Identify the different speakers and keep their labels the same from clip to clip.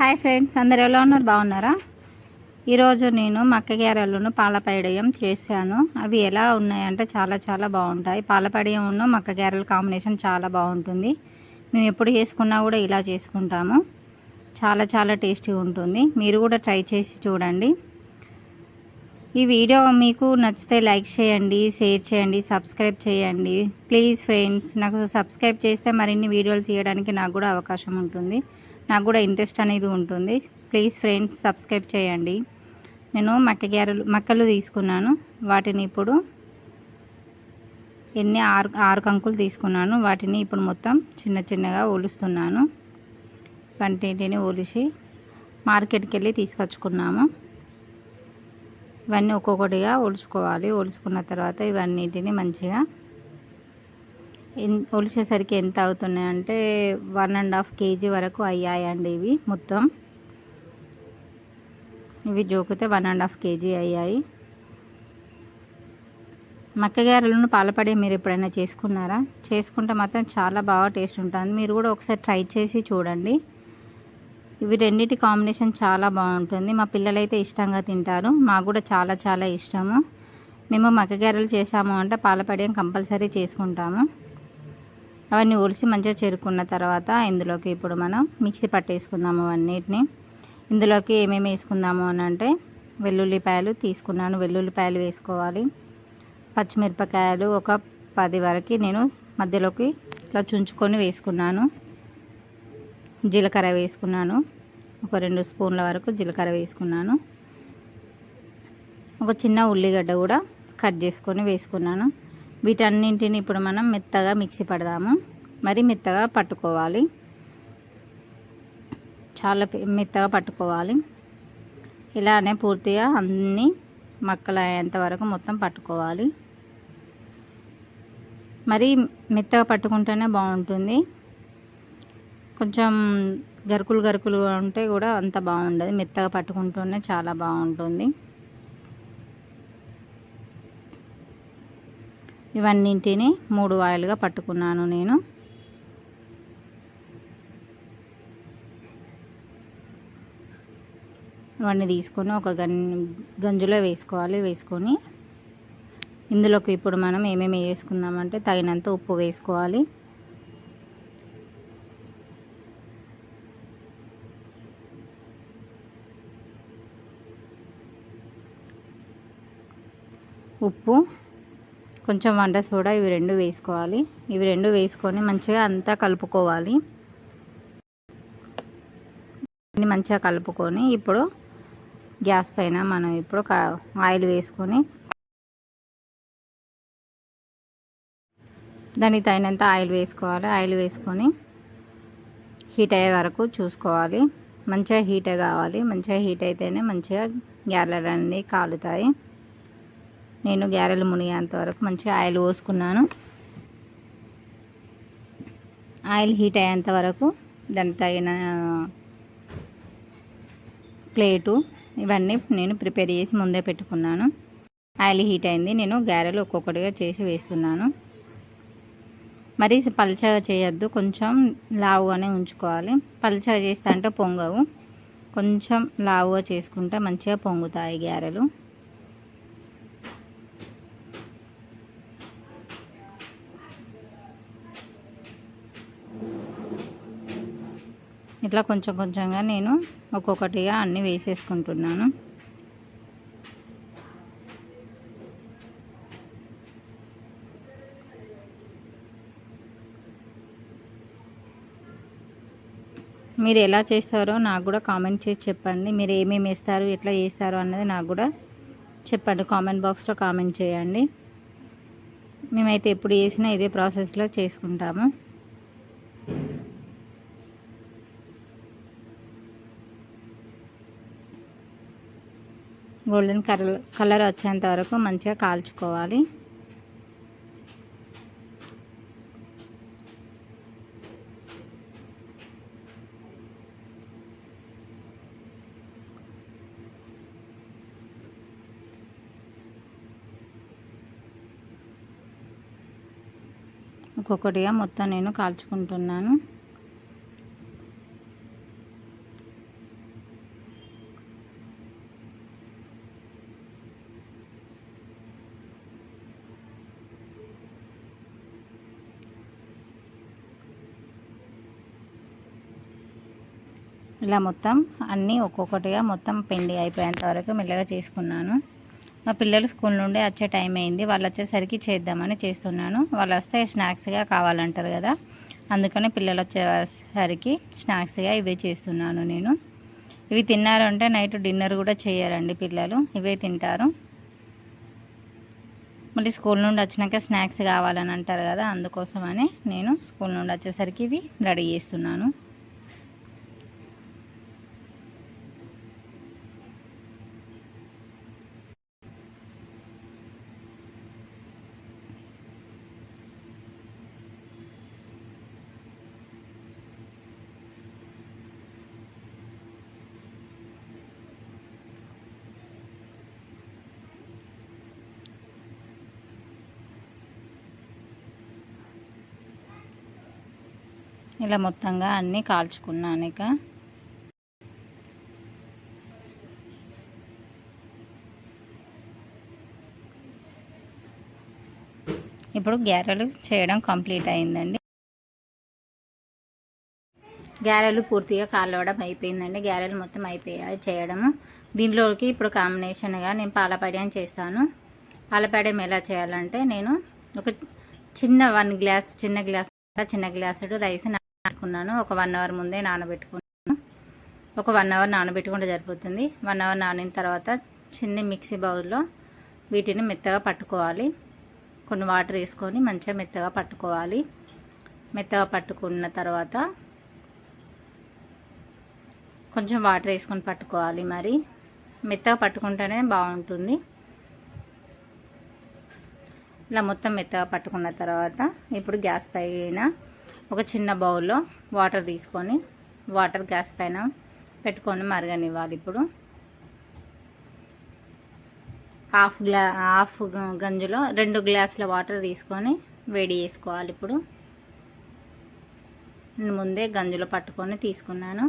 Speaker 1: Hi friends అందరు ఎలా ఉన్నారు? బాగున్నారా? ఈరోజు నేను మక్క గ్యారెలను పాలపడియం చేశాను. అవి ఎలా ఉన్నాయంటే చాలా చాలా బాగుంటాయి. పాలపడియం ఉన్న మక్క గ్యారెల కాంబినేషన్ చాలా బాగుంటుంది. మేము ఎప్పుడు చేసుకున్నా కూడా ఇలా చేసుకుంటాము. చాలా చాలా టేస్టీ ఉంటుంది. మీరు కూడా ట్రై చేసి చూడండి. ఈ వీడియో మీకు నచ్చితే లైక్ చేయండి షేర్ చేయండి సబ్స్క్రైబ్ చేయండి. ప్లీజ్ ఫ్రెండ్స్ నాకు సబ్స్క్రైబ్ చేస్తే మరిన్ని వీడియోలు తీయడానికి నాకు కూడా అవకాశం ఉంటుంది. నాకు కూడా ఇంట్రెస్ట్ అనేది ఉంటుంది. ప్లీజ్ ఫ్రెండ్స్ సబ్స్క్రైబ్ చేయండి. నేను మక్క గ్యారెలు మక్కలు తీసుకున్నాను. వాటిని ఇప్పుడు ఎన్ని ఆరు ఆరు కంకులు తీసుకున్నాను. వాటిని ఇప్పుడు మొత్తం చిన్న చిన్నగా ఒలుస్తున్నాను. వంటింటిని ఒలిసి మార్కెట్కి వెళ్ళి తీసుకొచ్చుకున్నాము. ఇవన్నీ ఒక్కొక్కటిగా ఒలుచుకోవాలి. ఒలుచుకున్న తర్వాత ఇవన్నిటిని మంచిగా ఒలిచేసరికి ఎంత అవుతున్నాయంటే వన్ అండ్ హాఫ్ కేజీ వరకు అయ్యాయండి ఇవి మొత్తం. ఇవి జోకితే వన్ అండ్ హాఫ్ కేజీ అయ్యాయి. మక్కగారెలను పాలపడి మీరు ఎప్పుడైనా చేసుకున్నారా? చేసుకుంటే మాత్రం చాలా బాగా టేస్ట్ ఉంటుంది. మీరు కూడా ఒకసారి ట్రై చేసి చూడండి. ఇవి రెండింటి కాంబినేషన్ చాలా బాగుంటుంది. మా పిల్లలైతే ఇష్టంగా తింటారు. మాకు కూడా చాలా చాలా ఇష్టము. మేము మక్కగారెలు చేసాము అంటే పాలపడేం కంపల్సరీ చేసుకుంటాము. అవన్నీ ఒలిసి మంచిగా చేరుకున్న తర్వాత ఇందులోకి ఇప్పుడు మనం మిక్సీ పట్టేసుకుందాము అవన్నిటిని. ఇందులోకి ఏమేమి వేసుకుందాము అని అంటే వెల్లుల్లిపాయలు తీసుకున్నాను. వెల్లుల్లిపాయలు వేసుకోవాలి. పచ్చిమిరపకాయలు ఒక పది వరకు నేను మధ్యలోకి ఇట్లా చుంచుకొని వేసుకున్నాను. జీలకర్ర వేసుకున్నాను. ఒక రెండు స్పూన్ల వరకు జీలకర్ర వేసుకున్నాను. ఒక చిన్న ఉల్లిగడ్డ కూడా కట్ చేసుకొని వేసుకున్నాను. వీటన్నింటిని ఇప్పుడు మనం మెత్తగా మిక్సీ పడదాము. మరి మెత్తగా పట్టుకోవాలి. చాలా మెత్తగా పట్టుకోవాలి. ఇలానే పూర్తిగా అన్నీ మక్కలు అయ్యేంత వరకు మొత్తం పట్టుకోవాలి. మరి మెత్తగా పట్టుకుంటేనే బాగుంటుంది. కొంచెం గరుకులు గరుకులు ఉంటే కూడా అంత బాగుండదు. మెత్తగా పట్టుకుంటూనే చాలా బాగుంటుంది. ఇవన్నింటిని మూడు వాయిలుగా పట్టుకున్నాను నేను. ఇవన్నీ తీసుకొని ఒక గం గంజులో వేసుకోవాలి వేసుకొని. ఇందులోకి ఇప్పుడు మనం ఏమేమి వేసుకుందామంటే తగినంత ఉప్పు వేసుకోవాలి. ఉప్పు కొంచెం వంట సోడా ఇవి రెండు వేసుకోవాలి. ఇవి రెండు వేసుకొని మంచిగా అంతా కలుపుకోవాలి. మంచిగా కలుపుకొని ఇప్పుడు గ్యాస్ పైన మనం ఇప్పుడు ఆయిల్ వేసుకొని దానికి తగినంత ఆయిల్ వేసుకోవాలి. ఆయిల్ వేసుకొని హీట్ అయ్యే వరకు చూసుకోవాలి. మంచిగా హీట్ కావాలి. మంచిగా హీట్ అయితేనే మంచిగా గ్యారెలు అన్నీ కాలుతాయి. నేను గ్యారెలు మునిగేంత వరకు మంచిగా ఆయిల్ పోసుకున్నాను. ఆయిల్ హీట్ అయ్యేంత వరకు దానికి తగిన ప్లేటు ఇవన్నీ నేను ప్రిపేర్ చేసి ముందే పెట్టుకున్నాను. ఆయిల్ హీట్ అయింది. నేను గ్యారెలు ఒక్కొక్కటిగా చేసి వేస్తున్నాను. మరి పల్చగా చేయొద్దు. కొంచెం లావుగానే ఉంచుకోవాలి. పల్చగా చేస్తే అంటే పొంగవు. కొంచెం లావుగా చేసుకుంటే మంచిగా పొంగుతాయి గ్యారెలు ఇట్లా కొంచెం కొంచెంగా నేను ఒక్కొక్కటిగా అన్నీ వేసేసుకుంటున్నాను. మీరు ఎలా చేస్తారో నాకు కూడా కామెంట్ చేసి చెప్పండి. మీరు ఏమేమి వేస్తారు ఎట్లా చేస్తారు అన్నది నాకు కూడా చెప్పండి. కామెంట్ బాక్స్లో కామెంట్ చేయండి. మేమైతే ఎప్పుడు చేసినా ఇదే ప్రాసెస్లో చేసుకుంటాము. గోల్డెన్ కలర్ కలర్ వచ్చేంత వరకు మంచిగా కాల్చుకోవాలి. ఒక్కొక్కటిగా మొత్తం నేను కాల్చుకుంటున్నాను. ఇలా మొత్తం అన్నీ ఒక్కొక్కటిగా మొత్తం పిండి అయిపోయేంత వరకు మెల్లగా చేసుకున్నాను. మా పిల్లలు స్కూల్ నుండి వచ్చే టైం అయింది. వాళ్ళు వచ్చేసరికి చేద్దామని చేస్తున్నాను. వాళ్ళు వస్తే స్నాక్స్గా కావాలంటారు కదా. అందుకని పిల్లలు వచ్చేసరికి స్నాక్స్గా ఇవే చేస్తున్నాను నేను. ఇవి తిన్నారంటే నైట్ డిన్నర్ కూడా చేయరండి పిల్లలు. ఇవే తింటారు. మళ్ళీ స్కూల్ నుండి వచ్చినాక స్నాక్స్ కావాలని అంటారు కదా అందుకోసమని నేను స్కూల్ నుండి వచ్చేసరికి ఇవి రెడీ చేస్తున్నాను. ఇలా మొత్తంగా అన్నీ కాల్చుకున్నాను ఇక. ఇప్పుడు గ్యారెలు చేయడం కంప్లీట్ అయిందండి. గ్యారెలు పూర్తిగా కాలవడం అయిపోయిందండి. గ్యారెలు మొత్తం అయిపోయాయి చేయడము. దీంట్లోకి ఇప్పుడు కాంబినేషన్గా నేను పాలపాడ్యం చేస్తాను. పాలపాడ్యం ఎలా చేయాలంటే నేను ఒక చిన్న వన్ గ్లాస్ చిన్న గ్లాస్ చిన్న గ్లాసుడు రైస్ నానబెట్టుకున్నాను ఒక వన్ అవర్ ముందే నానబెట్టుకున్నాను. ఒక వన్ అవర్ నానబెట్టుకుంటే సరిపోతుంది. వన్ అవర్ నానిన తర్వాత చిన్న మిక్సీ బౌల్లో వీటిని మెత్తగా పట్టుకోవాలి. కొన్ని వాటర్ వేసుకొని మంచిగా మెత్తగా పట్టుకోవాలి. మెత్తగా పట్టుకున్న తర్వాత కొంచెం వాటర్ వేసుకొని పట్టుకోవాలి మరి. మెత్తగా పట్టుకుంటేనే బాగుంటుంది. ఇలా మొత్తం మెత్తగా పట్టుకున్న తర్వాత ఇప్పుడు గ్యాస్ పైన ఒక చిన్న బౌల్లో వాటర్ తీసుకొని వాటర్ గ్యాస్ పైన పెట్టుకొని మరగనివ్వాలి ఇప్పుడు. హాఫ్ గ్లా హాఫ్ గంజులో రెండు గ్లాసుల వాటర్ తీసుకొని వేడి చేసుకోవాలి ఇప్పుడు. నేను ముందే గంజులో పట్టుకొని తీసుకున్నాను.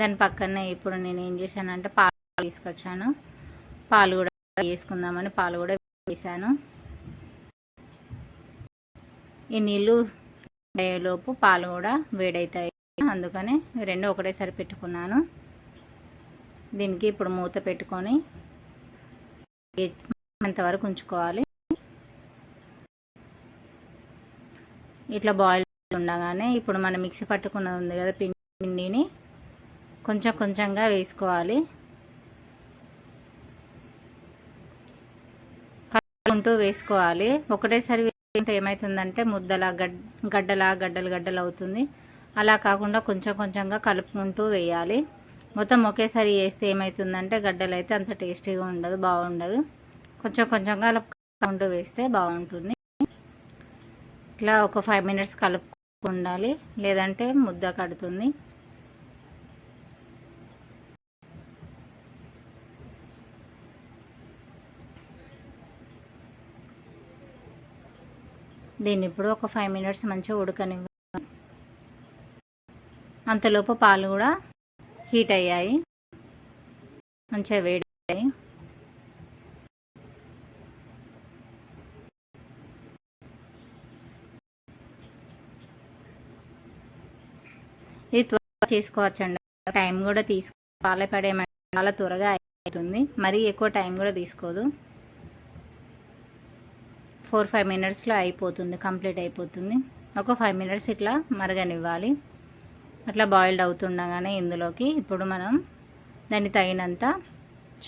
Speaker 1: దాని పక్కనే ఇప్పుడు నేను ఏం చేశానంటే పాలు తీసుకొచ్చాను. పాలు కూడా వేసుకుందామని పాలు కూడా వేసాను. ఈ నీళ్ళు లోపు పాలు కూడా వేడవుతాయి అందుకని రెండు ఒకటేసారి పెట్టుకున్నాను. దీనికి ఇప్పుడు మూత పెట్టుకొని అంతవరకు ఉంచుకోవాలి. ఇట్లా బాయిల్ ఉండగానే ఇప్పుడు మనం మిక్సీ పట్టుకున్నది ఉంది కదా పిండిని కొంచెం కొంచెంగా వేసుకోవాలి. కలుపుకుంటూ వేసుకోవాలి. ఒకటేసారి ఇంకా ఏమవుతుందంటే ముద్దలా గడ్ గడ్డలా గడ్డలు గడ్డలు అవుతుంది. అలా కాకుండా కొంచెం కొంచెంగా కలుపుకుంటూ వేయాలి. మొత్తం ఒకేసారి వేస్తే ఏమవుతుందంటే గడ్డలు అయితే అంత టేస్టీగా ఉండదు బాగుండదు. కొంచెం కొంచెంగా కలుపుకుంటూ వేస్తే బాగుంటుంది. ఇట్లా ఒక ఫైవ్ మినిట్స్ కలుపు ఉండాలి లేదంటే ముద్ద కడుతుంది. దీన్ని ఇప్పుడు ఒక ఫైవ్ మినిట్స్ మంచిగా ఉడకనివ్వాలి అంతలోపు పాలు కూడా హీట్ అయ్యాయి. మంచిగా వేడి అయ్యాయి. ఇది త్వరగా చేసుకోవచ్చండి టైం కూడా తీసుకో పాలే పడేయమంటే చాలా త్వరగా అవుతుంది మరీ ఎక్కువ టైం కూడా తీసుకోదు. ఫోర్ ఫైవ్ మినిట్స్లో అయిపోతుంది కంప్లీట్ అయిపోతుంది. ఒక ఫైవ్ మినిట్స్ ఇట్లా మరగనివ్వాలి. అట్లా బాయిల్డ్ అవుతుండగానే ఇందులోకి ఇప్పుడు మనం దాన్ని తగినంత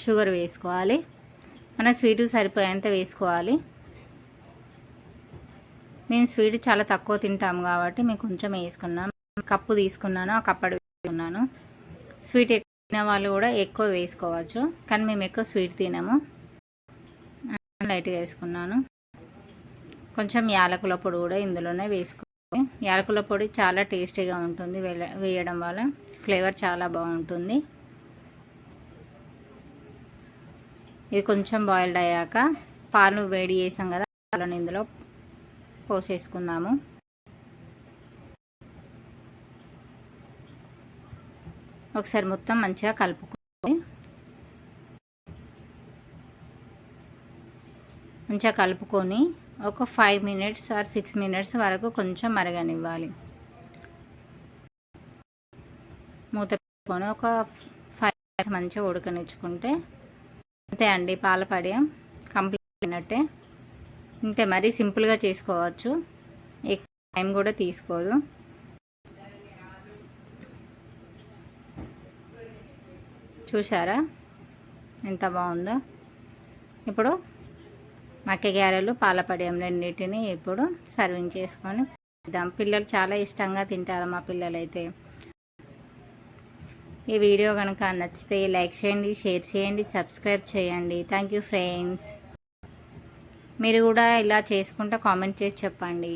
Speaker 1: షుగర్ వేసుకోవాలి. మన స్వీట్ సరిపోయేంత వేసుకోవాలి. మేము స్వీట్ చాలా తక్కువ తింటాము కాబట్టి మేము కొంచెం వేసుకున్నాం. కప్పు తీసుకున్నాను ఆ కప్పడు వేసుకున్నాను స్వీట్ ఎక్కువ తినే వాళ్ళు కూడా ఎక్కువ వేసుకోవచ్చు కానీ మేము ఎక్కువ స్వీట్ తినము. లైట్గా వేసుకున్నాను. కొంచెం యాలకుల పొడి కూడా ఇందులోనే వేసుకోవాలి. యాలకుల పొడి చాలా టేస్టీగా ఉంటుంది వేయడం వల్ల. ఫ్లేవర్ చాలా బాగుంటుంది. ఇది కొంచెం బాయిల్డ్ అయ్యాక పాలు వేడి చేసాం కదా పాలను ఇందులో పోసేసుకుందాము. ఒకసారి మొత్తం మంచిగా కలుపుకోవాలి. మంచిగా కలుపుకొని ఒక five minutes or six minutes వరకు కొంచెం మరగనివ్వాలి పెట్టుకొని ఒక ఫైవ్ మినిట్స్ మంచిగా ఉడకనిచ్చుకుంటే అంతే అండి పాలపడియం కంప్లీట్ అయినట్టే. ఇంతే మరీ సింపుల్గా చేసుకోవచ్చు. ఎక్కువ టైం కూడా తీసుకోదు. చూసారా ఎంత బాగుందో. ఇప్పుడు మక్క గారెలు పాలపడియం రెండింటిని ఇప్పుడు సర్వింగ్ చేసుకొని ఇద్దాం పిల్లలు చాలా ఇష్టంగా తింటారు మా పిల్లలైతే. ఈ వీడియో కనుక నచ్చితే లైక్ చేయండి షేర్ చేయండి సబ్స్క్రైబ్ చేయండి. థ్యాంక్ యూ ఫ్రెండ్స్ మీరు కూడా ఇలా చేసుకుంటా కామెంట్ చేసి చెప్పండి.